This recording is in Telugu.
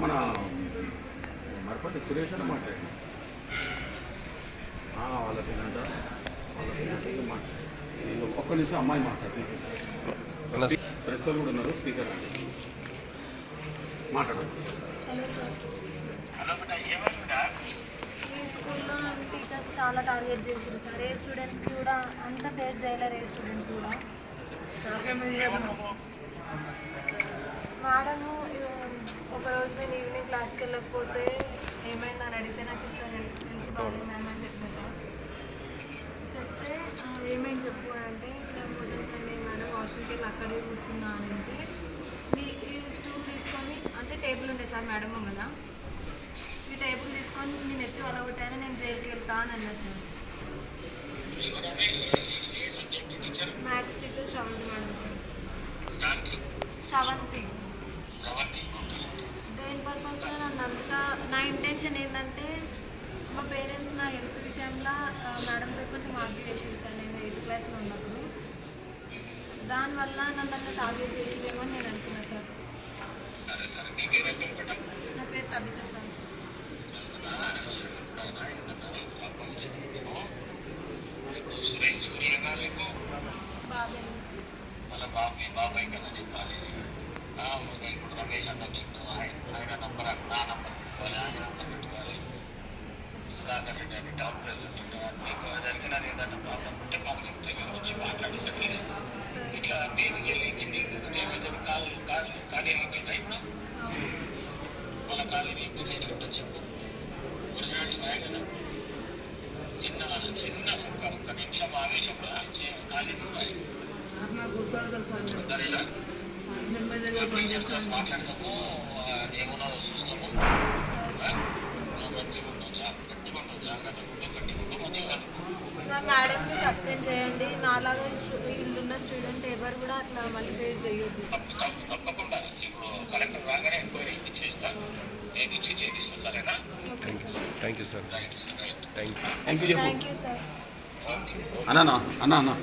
మన మరపతి సురేష్ అని మాట్లాడి వాళ్ళ తినంట వాళ్ళ మాట్లాడి ఒక్క నిమిషం అమ్మాయి మాట్లాడి ప్రెస్ వాళ్ళు కూడా ఉన్నారు స్పీకర్ మాట్లాడండి హలో సార్. ఈ స్కూల్లో టీచర్స్ చాలా టార్గెట్ చేసారు సార్. ఏ స్టూడెంట్స్కి కూడా అంత ఫేస్ చేయలేరు ఏ స్టూడెంట్స్ కూడా. మేడము ఒక రోజు నేను ఈవినింగ్ క్లాస్కి వెళ్ళకపోతే ఏమైందని అడిగితే నాకు ఇట్లా హెల్త్ హెల్త్ బాగాలేదు మ్యామ్ అని చెప్పిన సార్ చెప్తే "ఆ, ఏమైంది చెప్పు అని అంటే ఇట్లా మోషన్స్ అయినాయి మేడం వాష్రూమ్కి వెళ్ళి అక్కడే కూర్చున్నా అని అంటే మీ ఈ స్టూల్ తీసుకొని అంటే టేబుల్ ఉండే సార్ మేడం కదా ఈ టేబుల్ తీసుకొని నేను ఎత్తి వలగొట్టాను నేను జైలుకి వెళ్తా అని అన్నారు sir. Maths teacher Sravanthi madam sir. Sravanthi. దేని పర్పస్ నన్ను అంతా నా ఇంటెన్షన్ ఏంటంటే మా పేరెంట్స్ నా హెల్త్ విషయంలో మేడంతో కొంచెం ఆర్గ్యూ చేసేది సార్ నేను ఎయిత్ క్లాస్లో ఉన్నప్పుడు. దానివల్ల నన్ను అట్లా టార్గెట్ చేసేదేమో అని నేను అనుకున్నా సార్. నా పేరు కవిత సార్. బాబాయ్. వాళ్ళ బాబాయ్ బాబాయ్ కదా చెప్పాలి. ఇప్పుడు రమేష్ అన్న ఆయన నంబర్ నా నంబర్ పెట్టుకోవాలి ఆయన నంబర్ పెట్టుకోవాలి. సుధాకర్ రెడ్డి అని టాప్ ప్రెసిడెంట్ మీకు జరిగిన ఏదైనా ప్రాబ్లం ఉంటే మాకు చెప్తే మేము వచ్చి మాట్లాడి సెటిల్ చేస్తాం. ఇట్లా మేము వెళ్ళి దిగితే ఏమైతే కాలు కాలు ఖాళీ అయిపోయింది. ఇప్పుడు వాళ్ళ ఖాళీ అయిపోతే ఎట్లుంటుంది చెప్పు. ఒరిజినాలిటీ కదా. చిన్న చిన్న ఒక్క ఒక్క నిమిషం ఆవేశంలో ఖాళీ ఉన్నాయి మంచిగా ఉండవు. సార్ మేడంని సస్పెండ్ చేయండి. నాలాగా వీళ్ళున్న స్టూడెంట్ ఎవరు కూడా అట్లా మళ్ళీ ఫేస్ చేయొద్దు. తప్పు తప్పు తప్పకుండా ఇప్పుడు కలెక్టర్ రాగానే ఎంక్వైరీ ఇచ్చేస్తా నేను ఇచ్చి సరేనా thank you sir thank you thank you చెప్పు థ్యాంక్ యూ సార్ ఓకే అన్న అన్న అన్న.